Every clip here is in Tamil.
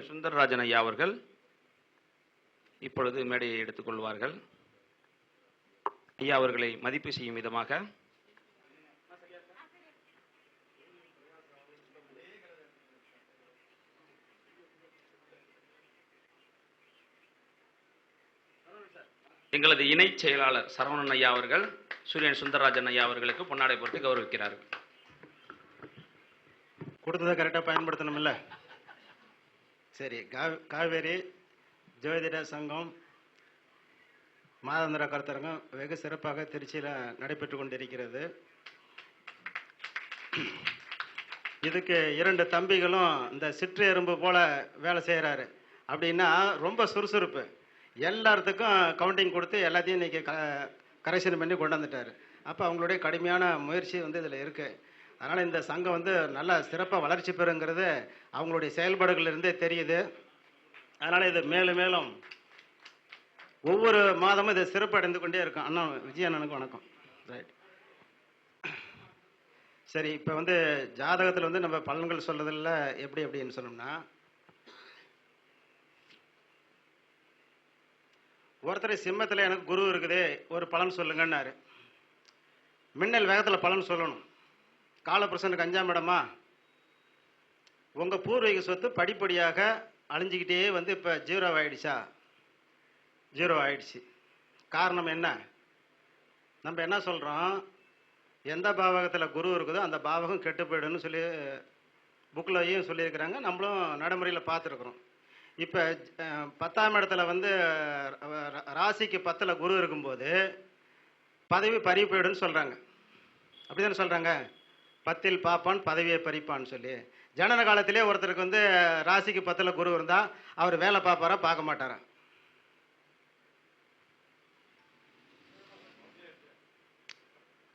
என் சுந்தரராஜன் ஐயா அவர்கள் இப்பொழுது மேடையை எடுத்துக்கொள்வார்கள் ஐயா அவர்களை மதிப்பு செய்யும் விதமாக. எங்களது இணைச் செயலாளர் சரவணன் ஐயா அவர்கள் சூரியன் சுந்தரராஜன் ஐயா அவர்களுக்கு பொன்னாடை போட்டு கௌரவிக்கிறார்கள். கொடுத்ததை கரெக்டாக பயன்படுத்தணும்ல? சரி கா- காவேரி ஜோதிட சங்கம் மாதாந்திர கருத்தரங்கம் வெகு சிறப்பாக திருச்சியில் நடைபெற்று கொண்டிருக்கிறது. இதுக்கு இரண்டு தம்பிகளும் இந்த சிற்று எறும்பு போல வேலை செய்கிறாரு அப்படின்னா ரொம்ப சுறுசுறுப்பு. எல்லாத்துக்கும் கவுண்டிங் கொடுத்து எல்லாத்தையும் இன்னைக்கு க கரெக்ஷன் பண்ணி கொண்டு வந்துட்டார். அப்போ அவங்களுடைய கடுமையான முயற்சி வந்து இதில் இருக்குது அதனால் இந்த சங்கம் வந்து நல்லா சிறப்பாக வளர்ச்சி பெறுங்கிறது அவங்களுடைய செயல்பாடுகள் இருந்தே தெரியுது. அதனால் இது மேலும் மேலும் ஒவ்வொரு மாதமும் இது சிறப்பு அடைந்து கொண்டே இருக்கும். அண்ணா விஜய் அண்ணனுக்கு வணக்கம். ரைட் சரி இப்போ வந்து ஜாதகத்தில் வந்து நம்ம பலன்கள் சொல்றதில்ல எப்படி அப்படின்னு சொன்னோம்னா ஒருத்தர் சிம்மத்தில் எனக்கு குரு இருக்குது ஒரு பலன் சொல்லுங்கன்னாரு. மின்னல் வேகத்தில் பலன் சொல்லணும். காலப்பிரசன் அஞ்சாம் இடமா உங்கள் பூர்வீக சொத்து படிப்படியாக அழிஞ்சிக்கிட்டே வந்து இப்போ ஜீரோ ஆகிடுச்சா ஜீரோ ஆகிடுச்சு காரணம் என்ன? நம்ம என்ன சொல்கிறோம் எந்த பாவகத்தில் குரு இருக்குதோ அந்த பாவகம் கெட்டு போயிடும்னு சொல்லி புக்கிலையும் சொல்லியிருக்கிறாங்க. நம்மளும் நடைமுறையில் பார்த்துருக்குறோம். இப்போ பத்தாம் இடத்துல வந்து ரா- ராசிக்கு பத்தில் குரு இருக்கும்போது பதவி பறி போயிடும்னு சொல்கிறாங்க அப்படி தானே சொல்கிறாங்க பத்தில் பார்ப்பான் பதவியை பறிப்பான்னு சொல்லி. ஜனன காலத்திலே ஒருத்தருக்கு வந்து ராசிக்கு பத்தில் குரு இருந்தால் அவர் வேலை பார்ப்பாரா பார்க்க மாட்டாரா?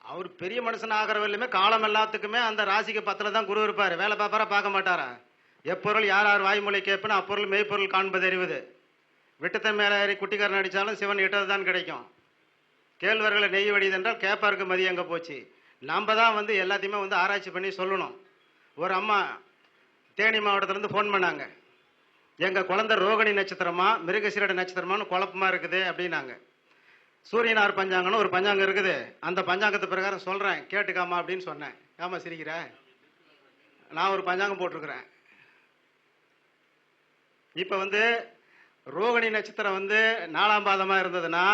அவர் பெரிய மனுஷன் ஆகிற காலம் எல்லாத்துக்குமே அந்த ராசிக்கு பத்தில் தான் குரு இருப்பார். வேலை பார்ப்பாரா பார்க்க மாட்டாரா? எப்பொருள் யார் யார் வாய்மொழி கேட்புன்னு அப்பொருள் மெய்ப்பொருள் காண்பது அறிவது. விட்டத்தை மேலே ஏறி குட்டிக்காரன் அடித்தாலும் சிவன் இட்டது தான் கிடைக்கும். கேழ்வர்களை நெய் வடிதென்றால் கேப்பாருக்கு மதியம் எங்கே போச்சு? நம்ம தான் வந்து எல்லாத்தையுமே வந்து ஆராய்ச்சி பண்ணி சொல்லணும். ஒரு அம்மா தேனி மாவட்டத்திலேருந்து ஃபோன் பண்ணாங்க. எங்கள் குழந்தை ரோகிணி நட்சத்திரமா மிருகசீரட நட்சத்திரமான்னு குழப்பமா இருக்குது அப்படின்னாங்க. சூரியனார் பஞ்சாங்கன்னு ஒரு பஞ்சாங்கம் இருக்குது. அந்த பஞ்சாங்கத்து பிரகாரம் சொல்கிறேன் கேட்டுக்காமா அப்படின்னு சொன்னேன். ஏமா சிரிக்கிற? நான் ஒரு பஞ்சாங்கம் போட்டிருக்கிறேன். இப்போ வந்து ரோகிணி நட்சத்திரம் வந்து நாலாம் பாதமாக இருந்ததுன்னா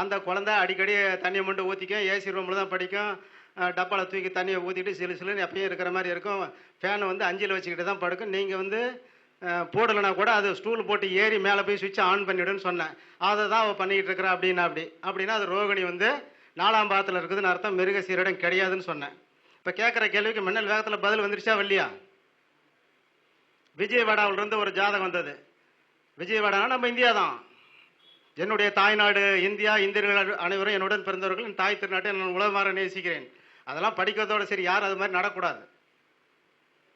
அந்த குழந்தை அடிக்கடி தண்ணியை மட்டும் ஊற்றிக்கும் ஏசி ரூமில் தான் படிக்கும் டப்பாவில் தூக்கி தண்ணியை ஊற்றிட்டு சிலு சிலுன்னு எப்பயும் இருக்கிற மாதிரி இருக்கும். ஃபேனை வந்து அஞ்சில் வச்சுக்கிட்டு தான் படுக்கும். நீங்கள் வந்து போடலைன்னா கூட அது ஸ்டூல் போட்டு ஏறி மேலே போய் சுவிட்சை ஆன் பண்ணிவிடுன்னு சொன்னேன். அதை தான் அவள் பண்ணிக்கிட்டு இருக்கிறா அப்படின்னா அப்படி. அப்படின்னா அது ரோகிணி வந்து நாலாம் பாகத்தில் இருக்குதுன்னு அர்த்தம். மிருக சீரிடம் கிடையாதுன்னு சொன்னேன். இப்போ கேட்குற கேள்விக்கு மின்னல் வேகத்தில் பதில் வந்துருச்சா இல்லையா? விஜயவாடாவிலிருந்து ஒரு ஜாதகம் வந்தது. விஜயவாடானா நம்ம இந்தியா தான். என்னுடைய தாய்நாடு இந்தியா இந்தியர்கள் அனைவரும் என்னுடன் பிறந்தவர்கள். என் தாய் திருநாட்டை நான் உலகமாக நேசிக்கிறேன். அதெல்லாம் படிக்கிறதோட சரி யாரும் அது மாதிரி நடக்கூடாது.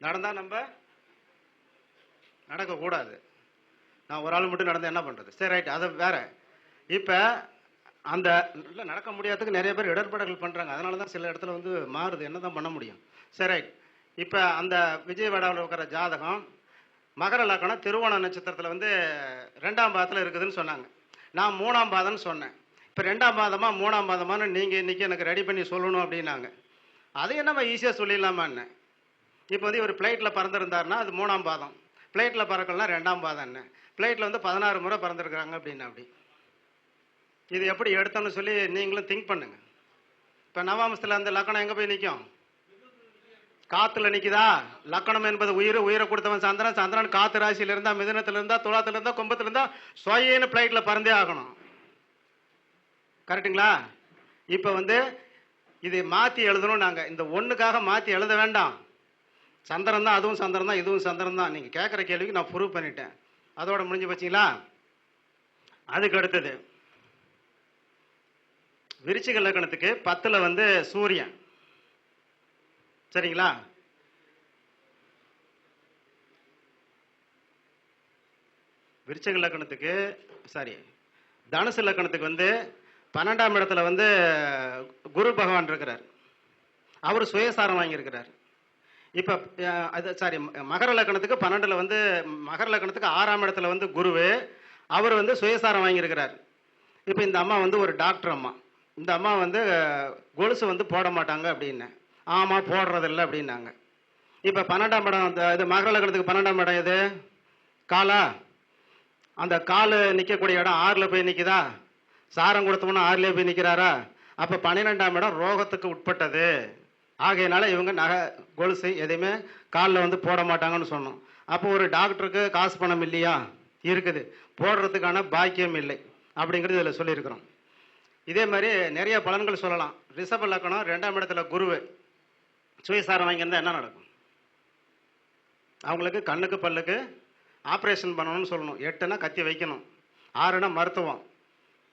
நடந்தால் நம்ம நடக்கக்கூடாது. நான் ஒரு ஆள் மட்டும் நடந்தால் என்ன பண்ணுறது சரி ரைட் அது வேற. இப்போ அந்த இல்லை நடக்க முடியாததுக்கு நிறைய பேர் இடர்பாடுகள் பண்ணுறாங்க அதனால தான் சில இடத்துல வந்து மாறுது. என்ன தான் பண்ண முடியும்? சரி ரைட் இப்போ அந்த விஜயவாடாவில் இருக்கிற ஜாதகம் மகர லக்கணம் திருவோண நட்சத்திரத்தில் வந்து ரெண்டாம் பாதத்தில் இருக்குதுன்னு சொன்னாங்க. நான் மூணாம் பாதம்னு சொன்னேன். இப்போ ரெண்டாம் பாதமாக மூணாம் பாதமானு நீங்கள் இன்றைக்கி எனக்கு ரெடி பண்ணி சொல்லணும் அப்படின்னாங்க. அதை என்னம்மா ஈஸியாக சொல்லிடலாமான்னு. இப்போ வந்து இவர் ஃப்ளைட்டில் பறந்துருந்தாருன்னா அது மூணாம் பாதம். ஃப்ளைட்டில் பறக்கலாம் ரெண்டாம் பாதம் என்ன ஃப்ளைட்டில் வந்து பதினாறு முறை பறந்துருக்குறாங்க அப்படின்னா அப்படி. இது எப்படி எடுத்தோன்னு சொல்லி நீங்களும் திங்க் பண்ணுங்க. இப்போ நவாம்சத்தில் அந்த லக்கணம் எங்கே போய் நிற்கும் காத்துல நிக்குதா? லக்கணம் என்பது உயிர் உயிரை கொடுத்தவன் சந்திரன். சந்திரன் காத்து ராசியில இருந்தா மிதுனத்துல இருந்தா துலாத்துல இருந்தா கும்பத்துல இருந்தா சொயன்னு பிளைட்ல பறந்தே ஆகணும். கரெக்டுங்களா இப்ப வந்து இதை மாற்றி எழுதணும். நாங்கள் இந்த ஒன்றுக்காக மாற்றி எழுத வேண்டாம். சந்திரன் தான் அதுவும் சந்திரன் தான் இதுவும் சந்திரன் தான். நீங்கள் கேட்குற கேள்விக்கு நான் ப்ரூவ் பண்ணிட்டேன். அதோட முடிஞ்சு போச்சுங்களா? அதுக்கு அடுத்தது. விருச்சிக லக்கணத்துக்கு பத்தில் வந்து சூரியன். சரிங்களா? விருச்சக லக்கணத்துக்கு சாரி தனுசு லக்கணத்துக்கு வந்து பன்னெண்டாம் இடத்துல வந்து குரு பகவான் இருக்கிறார். அவர் சுயசாரம் வாங்கியிருக்கிறார். இப்போ அது சாரி மகர லக்கணத்துக்கு பன்னெண்டில் வந்து மகர லக்கணத்துக்கு ஆறாம் இடத்துல வந்து குருவு அவர் வந்து சுயசாரம் வாங்கியிருக்கிறார். இப்போ இந்த அம்மா வந்து ஒரு டாக்டர் அம்மா. இந்த அம்மா வந்து கொலுசு வந்து போட மாட்டாங்க அப்படின்னு. ஆமாம் போடுறதில்ல அப்படின்னாங்க. இப்போ பன்னெண்டாம் இடம் அந்த இது மகர லக்கணத்துக்கு பன்னெண்டாம் இடம் எது? காலா? அந்த கால் நிற்கக்கூடிய இடம் ஆறில் போய் நிற்குதா சாரம் கொடுத்தோம்னா ஆறுலேயே போய் நிற்கிறாரா அப்போ பன்னிரெண்டாம் இடம் ரோகத்துக்கு உட்பட்டது. ஆகையினால இவங்க நகை கொலுசு எதையுமே காலில் வந்து போட மாட்டாங்கன்னு சொன்னோம். அப்போ ஒரு டாக்டருக்கு காசு பணம் இல்லையா? இருக்குது. போடுறதுக்கான பாக்கியம் இல்லை அப்படிங்கிறது இதில் சொல்லியிருக்கிறோம். இதே மாதிரி நிறைய பலன்கள் சொல்லலாம். ரிஷப லக்கணம் ரெண்டாம் இடத்துல குருவு. சுயசாரம் வாங்கியிருந்தால் என்ன நடக்கும்? அவங்களுக்கு கண்ணுக்கு பல்லுக்கு ஆப்ரேஷன் பண்ணணும்னு சொல்லணும். எட்டுனா கத்தி வைக்கணும். ஆறுனா மருத்துவம்.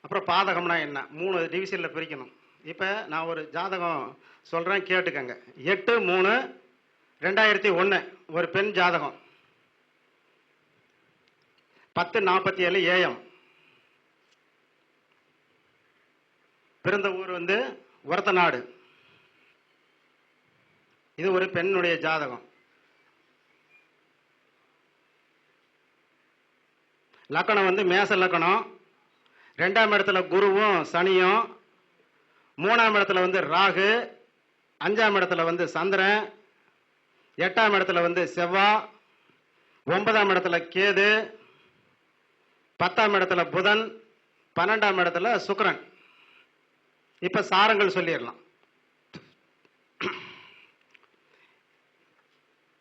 அப்புறம் பாதகம்னா என்ன? மூணு டிவிஷனில் பிரிக்கணும். இப்போ நான் ஒரு ஜாதகம் சொல்கிறேன் கேட்டுக்கங்க. எட்டு மூணு ரெண்டாயிரத்தி ஒன்று ஒரு பெண் ஜாதகம். பத்து நாற்பத்தி ஏழு ஏஎம். பிறந்த ஊர் வந்து உரத்த நாடு. இது ஒரு பெண்ணுடைய ஜாதகம். லக்கணம் வந்து மேச லக்கணம் ரெண்டாம் இடத்துல குருவும் சனியும். மூணாம் இடத்துல வந்து ராகு. அஞ்சாம் இடத்துல வந்து சந்திரன். எட்டாம் இடத்துல வந்து செவ்வாய் ஒன்பதாம் இடத்துல கேது. பத்தாம் இடத்துல புதன். பன்னெண்டாம் இடத்துல சுக்கரன். இப்போ சாரங்கள் சொல்லிடலாம்.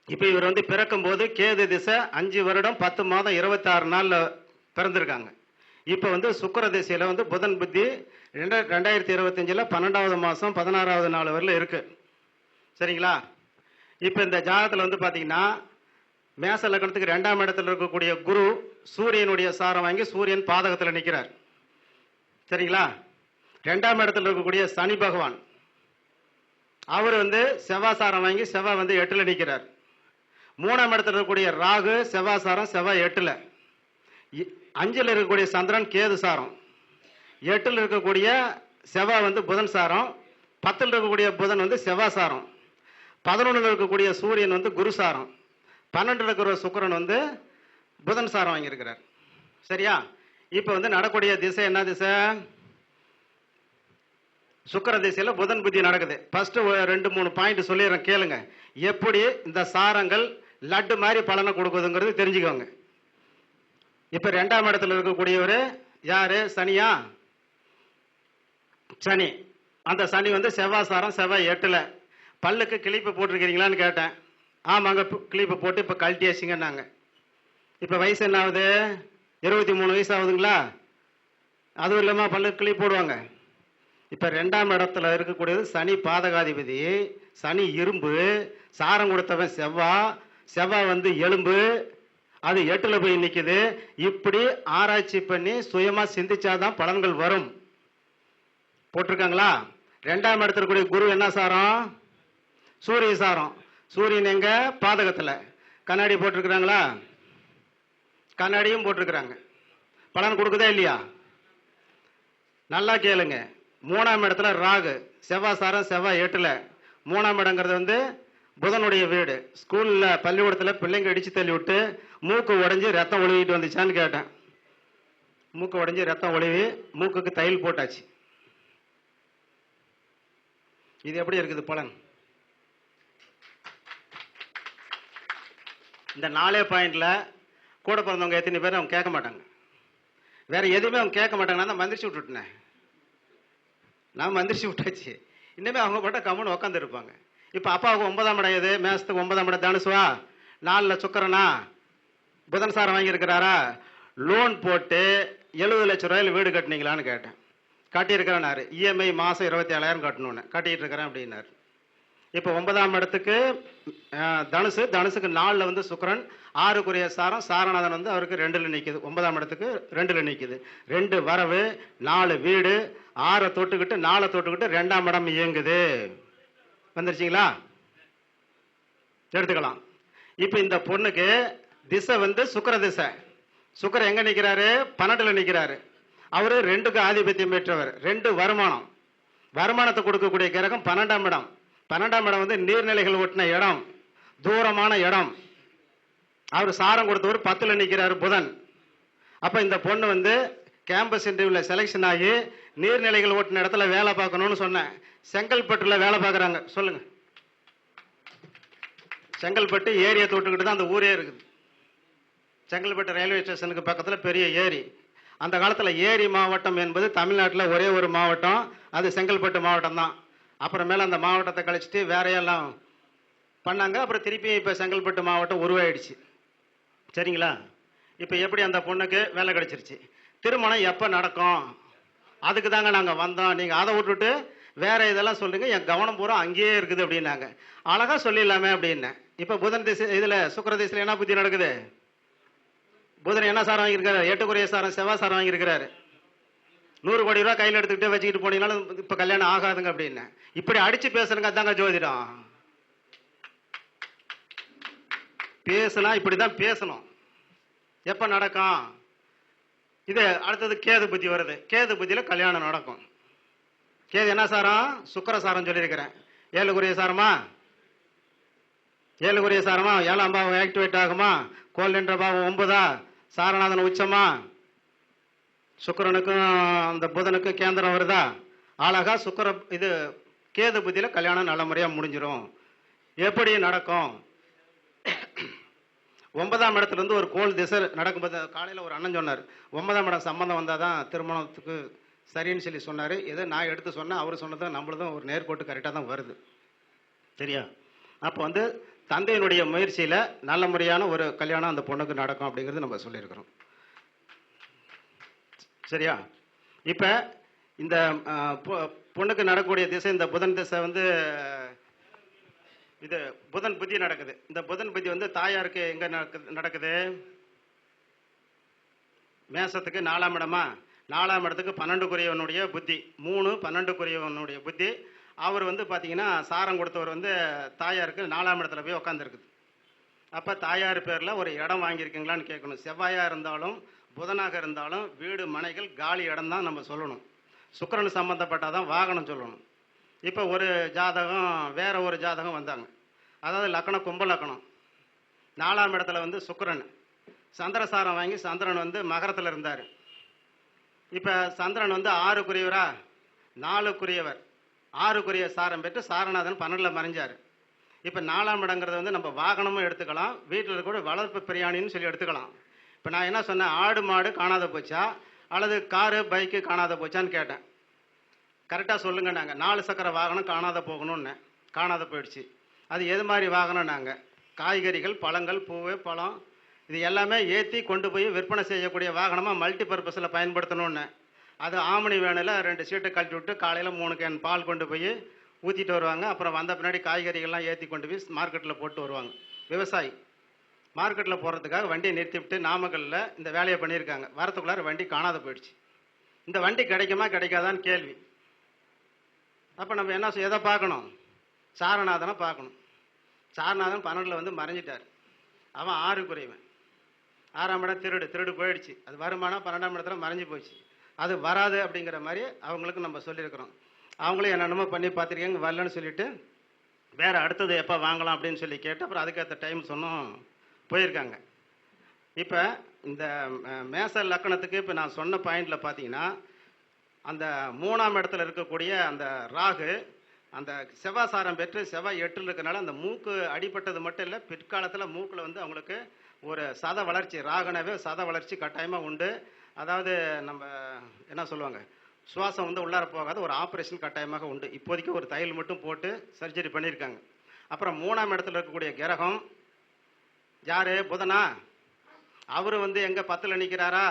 இப்போ இவர் வந்து பிறக்கும்போது கேது திசை அஞ்சு வருடம் பத்து மாதம் இருபத்தாறு நாளில் பிறந்திருக்காங்க. இப்போ வந்து சுக்கர திசையில் வந்து புதன் புத்தி ரெண்டா ரெண்டாயிரத்தி இருபத்தஞ்சில் பன்னெண்டாவது மாதம் பதினாறாவது நாள் வரல இருக்குது சரிங்களா? இப்போ இந்த ஜாதகத்தில் வந்து பார்த்தீங்கன்னா மேச லக்னத்துக்கு ரெண்டாம் இடத்துல இருக்கக்கூடிய குரு சூரியனுடைய சாரம் வாங்கி சூரியன் பாதகத்தில் நிற்கிறார் சரிங்களா? ரெண்டாம் இடத்துல இருக்கக்கூடிய சனி பகவான். அவர் வந்து செவ்வாய் சாரம் வாங்கி செவ்வாய் வந்து எட்டில் நிற்கிறார் மூணாம் இடத்துல இருக்கக்கூடிய ராகு செவ்வாய் சாரம் செவ்வாய் எட்டில். இ- அஞ்சில் இருக்கக்கூடிய சந்திரன் கேது சாரம். எட்டில் இருக்கக்கூடிய செவ்வாய் வந்து புதன் சாரம். பத்தில் இருக்கக்கூடிய புதன் வந்து செவ்வாய் சாரம். பதினொன்றில் இருக்கக்கூடிய சூரியன் வந்து குரு சாரம். பன்னெண்டில் இருக்கிற சுக்கரன் வந்து புதன் சாரம் வாங்கியிருக்கிறார். சரியா? இப்போ வந்து நடக்கூடிய திசை என்ன திசை? சுக்கர திசையில் புதன் புத்தி நடக்குது. ஃபஸ்ட்டு ரெண்டு மூணு பாயிண்ட் சொல்லிடுறேன் கேளுங்க. எப்படி இந்த சாரங்கள் லட்டு மாதிரி பலனை கொடுக்குதுங்கிறது தெரிஞ்சுக்கோங்க. இப்ப ரெண்டாம் இடத்துல இருக்கக்கூடியவர் யாரு? சனியா? சனி. அந்த சனி வந்து செவ்வாய் சாரம் செவ்வாய் எட்டுல. பல்லுக்கு கிளிப்பு போட்டிருக்கிறீங்களான்னு கேட்டேன். ஆமாங்க கிளிப்பு போட்டு இப்ப கழட்டியாச்சுங்கன்னாங்க. இப்ப வயசு என்ன ஆகுது இருபத்தி மூணு வயசு ஆகுதுங்களா? அதுவும் இல்லாம பல்லுக்கு கிளிப் போடுவாங்க. இப்ப ரெண்டாம் இடத்துல இருக்கக்கூடியது சனி பாதகாதிபதி. சனி இரும்பு. சாரம் கொடுத்தவன் செவ்வாய் செவ்வாய் வந்து எலும்பு. அது எட்டுல போய் நிற்குது இப்படி ஆராய்ச்சி பண்ணி சுயமா சிந்திச்சாதான் பலன்கள் வரும். போட்டிருக்காங்களா? ரெண்டாம் இடத்துல குரு என்ன சாரம்? சூரிய சாரம். சூரியன் எங்க? பாதகத்துல. கண்ணாடி போட்டிருக்கிறாங்களா? கண்ணாடியும் போட்டிருக்கிறாங்க. பலன் கொடுக்குதா இல்லையா? நல்லா கேளுங்க. மூணாம் இடத்துல ராகு. செவ்வாய் சாரம் செவ்வாய் எட்டுல மூணாம் இடங்கிறது வந்து புதனுடைய வீடு. ஸ்கூலில் பள்ளிக்கூடத்தில் பிள்ளைங்க இடித்து தள்ளி விட்டு மூக்கு உடஞ்சி ரத்தம் ஒழுகிட்டு வந்துச்சான்னு கேட்டேன். மூக்கு உடஞ்சி ரத்தம் ஒழுவி மூக்குக்கு தையல் போட்டாச்சு. இது எப்படி இருக்குது பலன்? இந்த நாலே பாயிண்டில் கூட பிறந்தவங்க எத்தனை பேர் அவங்க கேட்க மாட்டாங்க. வேற எதுவுமே அவங்க கேட்க மாட்டாங்கன்னா நான் மந்திரிச்சு விட்டுட்டேன். நான் மந்திரிச்சு விட்டாச்சு. இன்னுமே அவங்க மட்டும் கம்முன்னு உட்காந்துருப்பாங்க இப்போ அப்பாவுக்கு ஒன்பதாம் இடம் எது? மேசத்துக்கு ஒன்பதாம் இடம் தனுசுவா? நாலில் சுக்கரனா? புதன் சாரம் வாங்கியிருக்கிறாரா? லோன் போட்டு எழுபது லட்ச ரூபாயில் வீடு கட்டினீங்களான்னு கேட்டேன். கட்டியிருக்கிறேன்னாரு இஎம்ஐ மாதம் இருபத்தி ஏழாயிரம் கட்டணும்னு. கட்டிகிட்டு இருக்கிறேன் அப்படின்னாரு. இப்போ ஒன்பதாம் இடத்துக்கு தனுசு. தனுசுக்கு நாலில் வந்து சுக்கரன் ஆறுக்குரிய சாரம் சாரநாதன் வந்து அவருக்கு ரெண்டில் நிற்கிது ஒன்பதாம் இடத்துக்கு ரெண்டில் நிற்கிது ரெண்டு வரவு நாலு வீடு ஆறை தொட்டுக்கிட்டு நாலை தொட்டுக்கிட்டு ரெண்டாம் இடம் இயங்குது. வந்துருச்சிங்களா? எடுத்துக்கலாம். இப்போ இந்த பொண்ணுக்கு திசை வந்து சுக்கர திசை. சுக்கர எங்க நிற்கிறாரு பன்னெண்டுல நிற்கிறாரு அவரு ரெண்டுக்கு ஆதிபத்தியம் பெற்றவர். ரெண்டு வருமானம். வருமானத்தை கொடுக்கக்கூடிய கிரகம் பன்னெண்டாம் இடம். பன்னெண்டாம் இடம் வந்து நீர்நிலைகள் ஒட்டின இடம். தூரமான இடம். அவர் சாரம் கொடுத்தவர் பத்துல நிற்கிறார் புதன். அப்ப இந்த பொண்ணு வந்து கேம்பஸ் இன்டர்வியூல செலெக்ஷன் ஆகி நீர்நிலைகள் ஓட்டின இடத்துல வேலை பார்க்கணும்னு சொன்னேன். செங்கல்பட்டுல வேலை பார்க்குறாங்க. சொல்லுங்க. செங்கல்பட்டு ஏரியை தொட்டுக்கிட்டு தான் அந்த ஊரே இருக்குது. செங்கல்பட்டு ரயில்வே ஸ்டேஷனுக்கு பக்கத்தில் பெரிய ஏரி. அந்த காலத்தில் ஏரி மாவட்டம் என்பது தமிழ்நாட்டில் ஒரே ஒரு மாவட்டம். அது செங்கல்பட்டு மாவட்டம் தான் அப்புறமேல அந்த மாவட்டத்தை கழிச்சிட்டு வேறையெல்லாம் பண்ணாங்க. அப்புறம் திருப்பி இப்போ செங்கல்பட்டு மாவட்டம் உருவாயிடுச்சு. சரிங்களா? இப்போ எப்படி அந்த பொண்ணுக்கு வேலை கிடச்சிருச்சு? திருமணம் எப்போ நடக்கும்? அதுக்கு தாங்க நாங்கள் வந்தோம். நீங்கள் அதை விட்டுட்டு வேற இதெல்லாம் சொல்லுங்க. என் கவனம் பூரா அங்கேயே இருக்குது அப்படின்னாங்க. அழகாக சொல்லிடலாமே அப்படின்னேன். இப்போ புதன் திசை இதில் சுக்கர திசையில் என்ன புத்தி நடக்குது? புதன் என்ன சாரம் வாங்கியிருக்காரு? எட்டுக்குரிய சாரம் செவ்வாய் சாரம் வாங்கியிருக்கிறாரு. நூறு கோடி ரூபா கையில் எடுத்துக்கிட்டு வச்சுக்கிட்டு போனீங்கனாலும் இப்போ கல்யாணம் ஆகாதுங்க அப்படின்னு. இப்படி அடித்து பேசுறங்க அதாங்க ஜோதிடம். பேசுனா இப்படிதான் பேசணும். எப்போ நடக்கும்? இது அடுத்தது கேது புத்தி வருது. கேது புத்தியில் கல்யாணம் நடக்கும். கேது என்ன சாரம்? சுக்கர சாரம் சொல்லியிருக்கிறேன். ஏழுக்குரிய சாரமா? ஏழுக்குரிய சாரமா? ஏழாம் பாவம் ஆக்டிவேட் ஆகுமா? கோல் என்ற பாவம் ஒன்பதா? சாரநாதன் உச்சமா? சுக்கிரனுக்கும் அந்த புதனுக்கும் கேந்திரம் வருதா? அழகா சுக்கர இது கேது புத்தியில கல்யாணம் நல்ல முறையா முடிஞ்சிடும் எப்படி நடக்கும்? ஒன்பதாம் இடத்துலேருந்து ஒரு கோல் திசை நடக்கும்போது காலையில் ஒரு அண்ணன் சொன்னார். ஒன்பதாம் இடம் சம்மந்தம் வந்தால் தான் திருமணத்துக்கு சரின்னு சொல்லி சொன்னார். எதை நான் எடுத்து சொன்னேன் அவர் சொன்னதும் நம்மளதும் ஒரு நேர்கோட்டு கரெக்டாக தான் வருது. சரியா? அப்போ வந்து தந்தையினுடைய முயற்சியில் நல்ல முறையான ஒரு கல்யாணம் அந்த பொண்ணுக்கு நடக்கும் அப்படிங்கிறது நம்ம சொல்லியிருக்கிறோம். சரியா? இப்போ இந்த பொ- பொண்ணுக்கு நடக்கக்கூடிய திசை இந்த புதன் திசை வந்து இது புதன் புத்தி நடக்குது. இந்த புதன் புத்தி வந்து தாயாருக்கு எங்கே நடக்குது நடக்குது? மேசத்துக்கு நாலாம் இடமா? நாலாம் இடத்துக்கு பன்னெண்டுக்குரியவனுடைய புத்தி. மூணு பன்னெண்டுக்குரியவனுடைய புத்தி. அவர் வந்து பார்த்தீங்கன்னா சாரம் கொடுத்தவர் வந்து தாயாருக்கு நாலாம் இடத்துல போய் உக்காந்துருக்குது. அப்போ தாயார் பேரில் ஒரு இடம் வாங்கியிருக்கீங்களான்னு கேட்கணும். செவ்வாயாக இருந்தாலும் புதனாக இருந்தாலும் வீடு மனைகள் காலி இடம் தான் நம்ம சொல்லணும். சுக்கரன் சம்மந்தப்பட்டால் தான் வாகனம் சொல்லணும். இப்போ ஒரு ஜாதகம் வேற ஒரு ஜாதகம் வந்தாங்க. அதாவது லக்கணம் கும்ப லக்கணம். நாலாம் இடத்துல வந்து சுக்கரன். சந்திரசாரம் வாங்கி சந்திரன் வந்து மகரத்தில் இருந்தார். இப்போ சந்திரன் வந்து ஆறுக்குரியவரா? நாலுக்குரியவர். ஆறுக்குரிய சாரம் பெற்று சாரநாதன் பன்னெண்டில் மறைஞ்சார். இப்போ நாலாம் இடங்கிறது வந்து நம்ம வாகனமும் எடுத்துக்கலாம் வீட்டில் இருக்கக்கூடிய வளர்ப்பு பிரியாணின்னு சொல்லி எடுத்துக்கலாம். இப்போ நான் என்ன சொன்னேன்? ஆடு மாடு காணாத போச்சா? அல்லது காரு பைக்கு காணாத போச்சான்னு கேட்டேன். கரெக்டாக சொல்லுங்க நாங்கள் நாலு சக்கர வாகனம் காணாத போகணும்னு. காணாத போயிடுச்சு. அது எது மாதிரி வாகனம் நாங்கள் காய்கறிகள் பழங்கள் பூவு பழம் இது எல்லாமே ஏற்றி கொண்டு போய் விற்பனை செய்யக்கூடிய வாகனமாக மல்டி பர்பஸில் பயன்படுத்தணும்னு. அது ஆமணி வேணில் ரெண்டு சீட்டை கழட்டி விட்டு காலையில் மூணு கேன் பால் கொண்டு போய் ஊற்றிட்டு வருவாங்க. அப்புறம் வந்த பின்னாடி காய்கறிகள்லாம் ஏற்றி கொண்டு போய் மார்க்கெட்டில் போட்டு வருவாங்க. விவசாயி. மார்க்கெட்டில் போகிறதுக்காக வண்டியை நிறுத்திவிட்டு நாமக்கல்லில் இந்த வேலையை பண்ணியிருக்காங்க. வரத்துக்குள்ளார வண்டி காணாத போயிடுச்சு. இந்த வண்டி கிடைக்குமா கிடைக்காதான்னு கேள்வி. அப்போ நம்ம என்ன எதை பார்க்கணும்? சாரநாதனை பார்க்கணும். சாரநாதன் பன்னெண்டில் வந்து மறைஞ்சிட்டார். அவன் ஆறு குறைவன். ஆறாம் இடம் திருடு. திருடு போயிடுச்சு. அது வருமானம் பன்னெண்டாம் இடத்துல மறைஞ்சு போச்சு. அது வராது அப்படிங்கிற மாதிரி அவங்களுக்கு நம்ம சொல்லியிருக்கிறோம். அவங்களும் என்னென்னமோ பண்ணி பார்த்துருக்காங்க வரலன்னு சொல்லிட்டு வேறு அடுத்தது எப்போ வாங்கலாம் அப்படின்னு சொல்லி கேட்டு அப்புறம் அதுக்கேற்ற டைம் சொன்னோம் போயிருக்காங்க. இப்போ இந்த மேச லக்கணத்துக்கு இப்போ நான் சொன்ன பாயிண்ட்டில் பார்த்தீங்கன்னா அந்த மூணாம் இடத்துல இருக்கக்கூடிய அந்த ராகு அந்த செவ்வாசாரம் பெற்று செவ்வாய் எட்டில் இருக்கிறனால அந்த மூக்கு அடிபட்டது மட்டும் இல்லை பிற்காலத்தில் மூக்கில் வந்து அவங்களுக்கு ஒரு சத வளர்ச்சி ராகனவே சத வளர்ச்சி கட்டாயமாக உண்டு. அதாவது நம்ம என்ன சொல்லுவாங்க? சுவாசம் வந்து உள்ளார போகாத ஒரு ஆப்ரேஷன் கட்டாயமாக உண்டு. இப்போதைக்கு ஒரு தையல் மட்டும் போட்டு சர்ஜரி பண்ணியிருக்காங்க அப்புறம் மூணாம் இடத்துல இருக்கக்கூடிய கிரகம் யாரு? புதனா? அவர் வந்து எங்கே பத்தில் நிக்கிறாரா?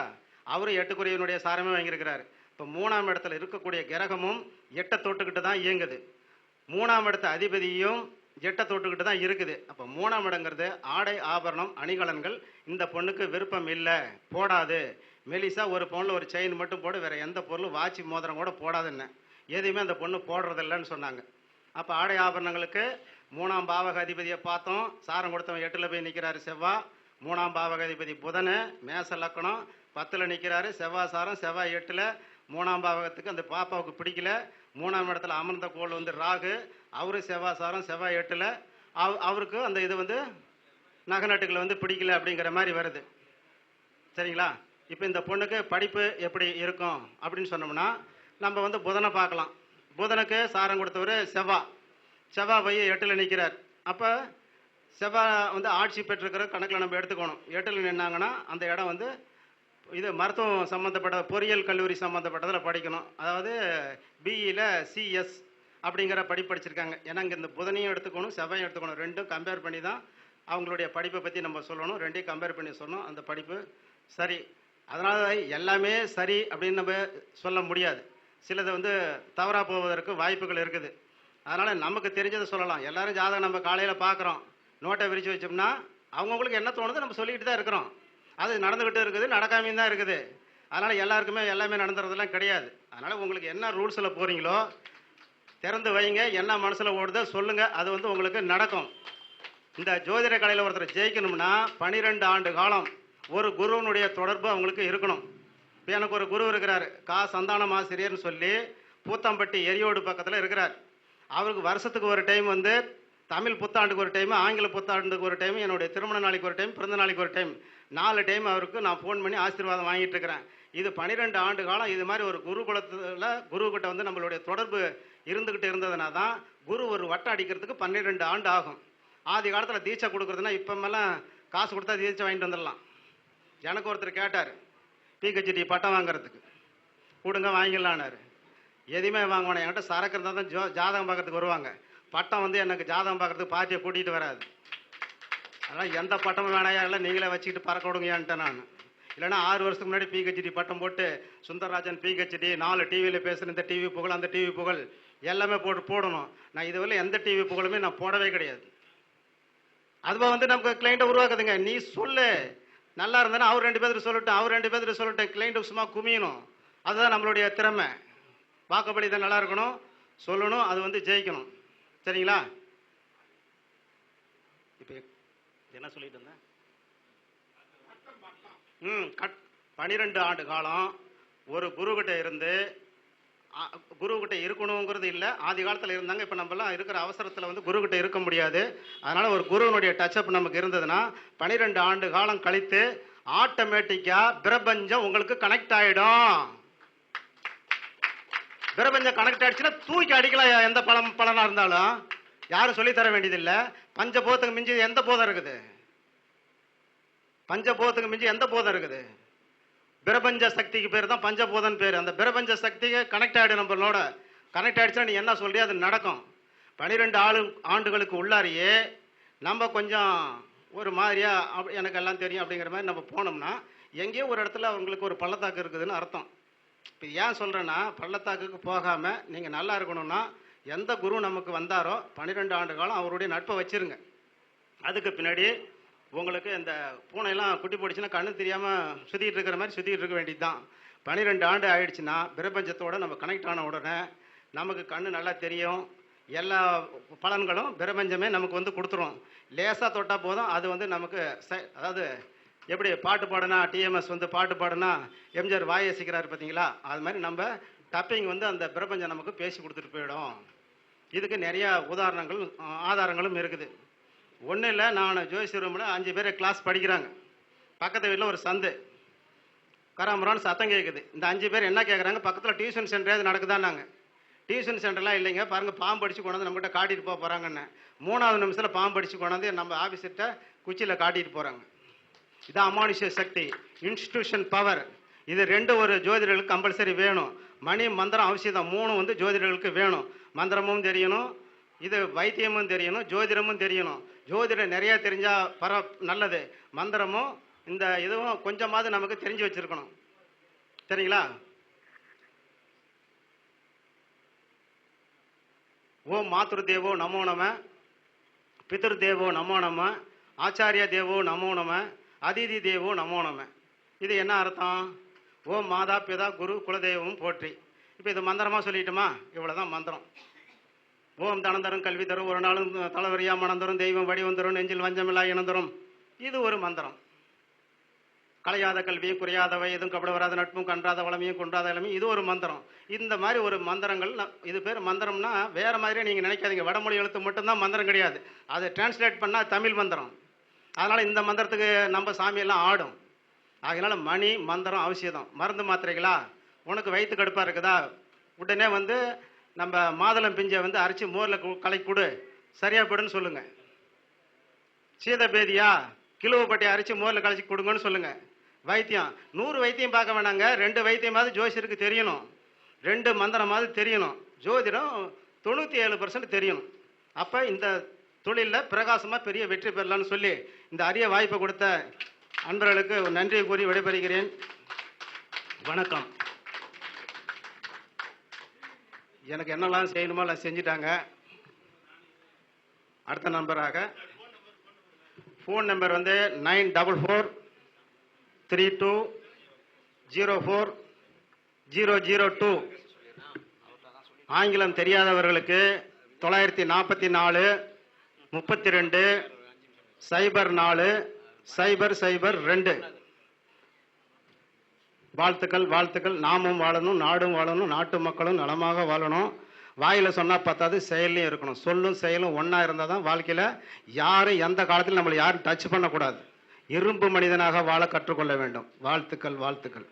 அவரும் எட்டுக்குரியவனுடைய சாரமே வாங்கியிருக்கிறாரு. இப்போ மூணாம் இடத்துல இருக்கக்கூடிய கிரகமும் எட்டை தொட்டுக்கிட்டு தான் இயங்குது. மூணாம் இடத்த அதிபதியும் எட்டை தொட்டுக்கிட்டு தான் இருக்குது. அப்போ மூணாம் இடங்கிறது ஆடை ஆபரணம் அணிகலன்கள் இந்த பொண்ணுக்கு விருப்பம் இல்லை போடாது. மெலிசா ஒரு பவுனில் ஒரு செயின் மட்டும் போட வேறு எந்த பொருளும் வாட்சி மோதிரம் கூட போடாதுன்னு. எதையுமே அந்த பொண்ணு போடுறதில்லைன்னு சொன்னாங்க. அப்போ ஆடை ஆபரணங்களுக்கு மூணாம் பாவக அதிபதியை பார்த்தோம். சாரம் கொடுத்தவன் எட்டில் போய் நிற்கிறாரு செவ்வாய் மூணாம் பாவக அதிபதி புதனு மேச லக்கணம் பத்தில் நிற்கிறாரு செவ்வாய் சாரம் செவ்வாய் எட்டில். மூணாம் பாவகத்துக்கு அந்த பாப்பாவுக்கு பிடிக்கல. மூணாம் இடத்துல அமர்ந்த கோள் வந்து ராகு. அவரும் செவ்வாய் சாரம் செவ்வாய் எட்டில். அவ அவருக்கு அந்த இது வந்து நகை நட்டுகளை வந்து பிடிக்கல அப்படிங்கிற மாதிரி வருது. சரிங்களா? இப்போ இந்த பொண்ணுக்கு படிப்பு எப்படி இருக்கும் அப்படின்னு சொன்னோம்னா நம்ம வந்து புதனை பார்க்கலாம். புதனுக்கு சாரம் கொடுத்தவர் செவ்வா. செவ்வா போய் எட்டில் நிற்கிறார் அப்போ செவ்வா வந்து ஆட்சி பெற்றிருக்கிற கணக்கில் நம்ம எடுத்துக்கணும். எட்டில் நின்னாங்கன்னா அந்த இடம் வந்து இது மருத்துவம் சம்மந்தப்பட்ட பொறியியல் கல்லூரி சம்மந்தப்பட்டதில் படிக்கணும். அதாவது பிஇயில் சிஎஸ் அப்படிங்கிற படிப்பு படிச்சிருக்காங்க. ஏன்னா இங்கே இந்த புதனையும் எடுத்துக்கணும் செவ்வாயும் எடுத்துக்கணும். ரெண்டும் கம்பேர் பண்ணி தான் அவங்களுடைய படிப்பை பற்றி நம்ம சொல்லணும். ரெண்டையும் கம்பேர் பண்ணி சொல்லணும். அந்த படிப்பு சரி. அதனால் எல்லாமே சரி அப்படின்னு நம்ம சொல்ல முடியாது. சிலது வந்து தவறாக போவதற்கு வாய்ப்புகள் இருக்குது. அதனால் நமக்கு தெரிஞ்சதை சொல்லலாம். எல்லோரும் ஜாதகம் நம்ம காலையில் பார்க்குறோம் நோட்டை விரித்து வச்சோம்னா அவங்கவுங்களுக்கு என்ன தோணுதோ நம்ம சொல்லிக்கிட்டு தான் இருக்கிறோம். அது நடந்துக்கிட்டு இருக்குது நடக்காமையும் தான் இருக்குது. அதனால் எல்லாருக்குமே எல்லாமே நடந்துறதெல்லாம் கிடையாது. அதனால் உங்களுக்கு என்ன ரூல்ஸில் போகிறீங்களோ திறந்து வைங்க. என்ன மனசில் ஓடுதோ சொல்லுங்கள் அது வந்து உங்களுக்கு நடக்கும். இந்த ஜோதிட கலையில் ஒருத்தர் ஜெயிக்கணும்னா பனிரெண்டு ஆண்டு காலம் ஒரு குருவனுடைய தொடர்பு அவங்களுக்கு இருக்கணும். இப்போ எனக்கு ஒரு குரு இருக்கிறார். கா சந்தானம் ஆசிரியர்னு சொல்லி பூத்தம்பட்டி எரியோடு பக்கத்தில் இருக்கிறார். அவருக்கு வருஷத்துக்கு ஒரு டைம் வந்து தமிழ் புத்தாண்டுக்கு ஒரு டைம் ஆங்கில புத்தாண்டுக்கு ஒரு டைம் என்னுடைய திருமண நாளைக்கு ஒரு டைம் பிறந்த நாளைக்கு ஒரு டைம் நாலு டைம் அவருக்கு நான் ஃபோன் பண்ணி ஆசீர்வாதம் வாங்கிட்டு இருக்கிறேன். இது பன்னிரெண்டு ஆண்டு காலம் இது மாதிரி ஒரு குருகுலத்தில் குருக்கிட்ட வந்து நம்மளுடைய தொடர்பு இருந்துக்கிட்டு இருந்ததுனா தான் குரு ஒரு வட்டம் அடிக்கிறதுக்கு பன்னிரெண்டு ஆண்டு ஆகும். ஆதி காலத்தில் தீட்சை கொடுக்குறதுனா இப்போமெல்லாம் காசு கொடுத்தா தீட்சை வாங்கிட்டு வந்துடலாம். எனக்கு ஒருத்தர் கேட்டார் பிஹெச்டி பட்டம் வாங்குறதுக்கு. கொடுங்க வாங்கிடலான்னாரு. எதுவுமே வாங்கணும் என்கிட்ட சரக்கு இருந்தால் தான் ஜோ ஜாதகம் பார்க்கறதுக்கு வருவாங்க. பட்டம் வந்து எனக்கு ஜாதகம் பார்க்கறதுக்கு பார்ட்டியை கூட்டிகிட்டு வராது. அதனால் எந்த பட்டமும் வேணாயா? இல்லை நீங்களே வச்சுக்கிட்டு பறக்க விடுங்கன்ட்டு நான். இல்லைன்னா ஆறு வருஷத்துக்கு முன்னாடி பிஹெச்டி பட்டம் போட்டு சுந்தரராஜன் பிஹெச்டி நாலு டிவியில் பேசுகிற இந்த டிவி புகழ் அந்த டிவி புகழ் எல்லாமே போட்டு போடணும். நான் இதுவரை எந்த டிவி புகழுமே நான் போடவே கிடையாது. அதுவா வந்து நமக்கு கிளைண்ட்டை உருவாக்குதுங்க. நீ சொல்லு நல்லா இருந்தாலும் அவர் ரெண்டு பேர்த்து சொல்லட்டும் அவர் ரெண்டு பேர்த்து சொல்லட்டும் கிளைண்ட்டு சும்மா குமியணும். அதுதான் நம்மளுடைய திறமை. வாக்குப்படி தான் நல்லா இருக்கணும்? சொல்லணும் அது வந்து ஜெயிக்கணும். சரிங்களா? இப்போ என்ன சொல்லிட்டு இருந்தேன் ம் கட் பனிரெண்டு ஆண்டு காலம் ஒரு குருக்கிட்ட இருந்து குருக்கிட்ட இருக்கணுங்கிறது இல்லை. ஆதி காலத்தில் இருந்தாங்க. இப்போ நம்மலாம் இருக்கிற அவசரத்தில் வந்து குருக்கிட்ட இருக்க முடியாது. அதனால் ஒரு குருவனுடைய டச்சப் நமக்கு இருந்ததுன்னா பனிரெண்டு ஆண்டு காலம் கழித்து ஆட்டோமேட்டிக்காக பிரபஞ்சம் உங்களுக்கு கனெக்ட் ஆகிடும் பிரபஞ்சம் கனெக்ட் ஆயிடுச்சுன்னா தூக்கி அடிக்கலாம் எந்த பலம் பலனாக இருந்தாலும். யாரும் சொல்லித் தர வேண்டியதில்லை. பஞ்சபோதத்துக்கு மிஞ்சி எந்த போதம் இருக்குது? பஞ்சபோதத்துக்கு மிஞ்சி எந்த போதம் இருக்குது? பிரபஞ்ச சக்திக்கு பேர் தான் பஞ்சபூதன் பேர். அந்த பிரபஞ்ச சக்திக்கு கனெக்ட் ஆகிடும் நம்மளோட. கனெக்ட் ஆகிடுச்சுன்னா நீ என்ன சொல்றியோ அது நடக்கும். பனிரெண்டு ஆளு ஆண்டுகளுக்கு உள்ளாரியே நம்ம கொஞ்சம் ஒரு மாதிரியா எனக்கு எல்லாம் தெரியும் அப்படிங்கிற மாதிரி நம்ம போனோம்னா எங்கேயோ ஒரு இடத்துல அவங்களுக்கு ஒரு பள்ளத்தாக்கு இருக்குதுன்னு அர்த்தம். இப்போ ஏன் சொல்கிறேன்னா பள்ளத்தாக்குக்கு போகாமல் நீங்கள் நல்லா இருக்கணும்னா எந்த குரு நமக்கு வந்தாரோ பன்னிரெண்டு ஆண்டு காலம் அவருடைய நட்பை வச்சுருங்க. அதுக்கு பின்னாடி உங்களுக்கு இந்த பூனையெல்லாம் குட்டி போட்டுச்சுன்னா கண்ணு தெரியாமல் சுற்றிட்டு இருக்கிற மாதிரி சுற்றிட்டு இருக்க வேண்டியது தான் பன்னிரெண்டு ஆண்டு ஆயிடுச்சுன்னா பிரபஞ்சத்தோட நம்ம கனெக்ட் ஆன உடனே நமக்கு கண்ணு நல்லா தெரியும். எல்லா பலன்களும் பிரபஞ்சமே நமக்கு வந்து கொடுத்துரும். லேசாக தொட்டால் போதும். அது வந்து நமக்கு ச- அதாவது எப்படி பாட்டு பாடுனா டிஎம்எஸ் வந்து பாட்டு பாடுனா எம்ஜிஆர் வாயசிக்கிறார் பார்த்தீங்களா அது மாதிரி நம்ம டப்பிங் வந்து அந்த பிரபஞ்சம் நமக்கு பேசி கொடுத்துட்டு போயிடும். இதுக்கு நிறையா உதாரணங்கள் ஆதாரங்களும் இருக்குது. ஒன்றும் இல்லை நான் ஜோதிஷ் ரூமில் அஞ்சு பேர் கிளாஸ் படிக்கிறாங்க. பக்கத்து வீட்டில் ஒரு சந்து. கராமரான்னு சத்தம் கேட்குது இந்த அஞ்சு பேர் என்ன கேட்குறாங்க பக்கத்தில் டியூஷன் சென்டர் எது நடக்குதான்னாங்க. டியூஷன் சென்டர்லாம் இல்லைங்க. பாருங்கள் பாம்பு அடிச்சு கொண்டாந்து நம்மகிட்ட காட்டிட்டு போக போகிறாங்கன்னு மூணாவது நிமிஷத்தில் பாம்பு அடித்து கொண்டாந்து நம்ம ஆஃபீஸர்கிட்ட குச்சியில் காட்டிட்டு போகிறாங்க இது அமானுஷ சக்தி. இன்ஸ்டிடியூஷன் பவர் இது ரெண்டு ஒரு ஜோதிடர்களுக்கு கம்பல்சரி வேணும். மணி மந்திரம் அவசியம் தான் மூணு வந்து ஜோதிடர்களுக்கு வேணும். மந்திரமும் தெரியணும். இது வைத்தியமும் தெரியணும். ஜோதிடமும் தெரியணும். ஜோதிடம் நிறையா தெரிஞ்சால் பர நல்லது. மந்திரமும் இந்த இதுவும் கொஞ்சமாவது நமக்கு தெரிஞ்சு வச்சிருக்கணும். சரிங்களா? ஓம் மாத்ரு தேவோ நமோ நம பித்ரு தேவோ நமோ நம ஆச்சாரிய தேவோ நமோ நம அதிதி தேவோ நமோ நம. இது என்ன அர்த்தம்? ஓம் மாதா பிதா குரு குலதெய்வம் போற்றி. இப்போ இது மந்திரமாக சொல்லிட்டோமா? இவ்வளோதான் மந்திரம். ஓம் தனம் தரும் கல்வி தரும் ஒரு நாளும் தலைவரியா மனம் தரும் தெய்வம் வடிவம் தரும் நெஞ்சில் வஞ்சமில்லா இனம் தரும். இது ஒரு மந்திரம். கலையாத கல்வியும் குறையாதவை எதுவும் கபட வராத நட்பும் கன்றாத வளமையும் கொன்றாத இளமையும் இது ஒரு மந்திரம். இந்த மாதிரி ஒரு மந்திரங்கள் இது பேர் மந்திரம்னா வேற மாதிரியே நீங்கள் நினைக்காதீங்க. வடமொழி எழுத்து மட்டும்தான் மந்திரம் கிடையாது. அதை டிரான்ஸ்லேட் பண்ணால் தமிழ் மந்திரம். அதனால் இந்த மந்திரத்துக்கு நம்ம சாமியெல்லாம் ஆடும். அதனால மணி மந்திரம் அவசியம் மருந்து மாத்திரைகளா? உனக்கு வயிற்று கடுப்பாக இருக்குதா? உடனே வந்து நம்ம மாதுளம் பிஞ்சை வந்து அரைச்சி மோரில் கலக்கி கொடு சரியா போடுன்னு சொல்லுங்க. சீதபேதியா கிலுவப்பட்டி அரைச்சி மோரில் கலைச்சி கொடுங்கன்னு சொல்லுங்க. வைத்தியம். நூறு வைத்தியம் பார்க்க வேணாங்க. ரெண்டு வைத்தியமாவது ஜோசியருக்கு தெரியணும். ரெண்டு மந்திரமாவது தெரியணும். ஜோதிடம் தொண்ணூற்றி ஏழு பர்சன்ட் தெரியணும். அப்போ இந்த தொழிலில் பிரகாசமாக பெரிய வெற்றி பெறலாம்னு சொல்லி இந்த அரிய வாய்ப்பை கொடுத்த அன்பர்களுக்கு நன்றி கூறி விடைபெறுகிறேன். வணக்கம். எனக்கு என்னெல்லாம் செய்யணுமோ எல்லாம் செஞ்சுட்டாங்க. அடுத்த நம்பராக ஃபோன் நம்பர் வந்து nine double four three two zero four zero zero two ஆங்கிலம் தெரியாதவர்களுக்கு தொள்ளாயிரத்தி நாற்பத்தி நாலு முப்பத்தி ரெண்டு சைபர் நாலு சைபர் சைபர் ரெண்டு. வாழ்த்துக்கள் வாழ்த்துக்கள். நாமும் வாழணும் நாடும் வாழணும் நாட்டு மக்களும் நலமாக வாழணும். வாயில் சொன்னால் பத்தாது செயல்லையும் இருக்கணும். சொல்லும் செயலும் ஒன்றா இருந்தால் தான் வாழ்க்கையில் யாரும் எந்த காலத்தில் நம்மளை யாரும் டச் பண்ணக்கூடாது. இரும்பு மனிதனாக வாழ கற்றுக்கொள்ள வேண்டும். வாழ்த்துக்கள் வாழ்த்துக்கள்.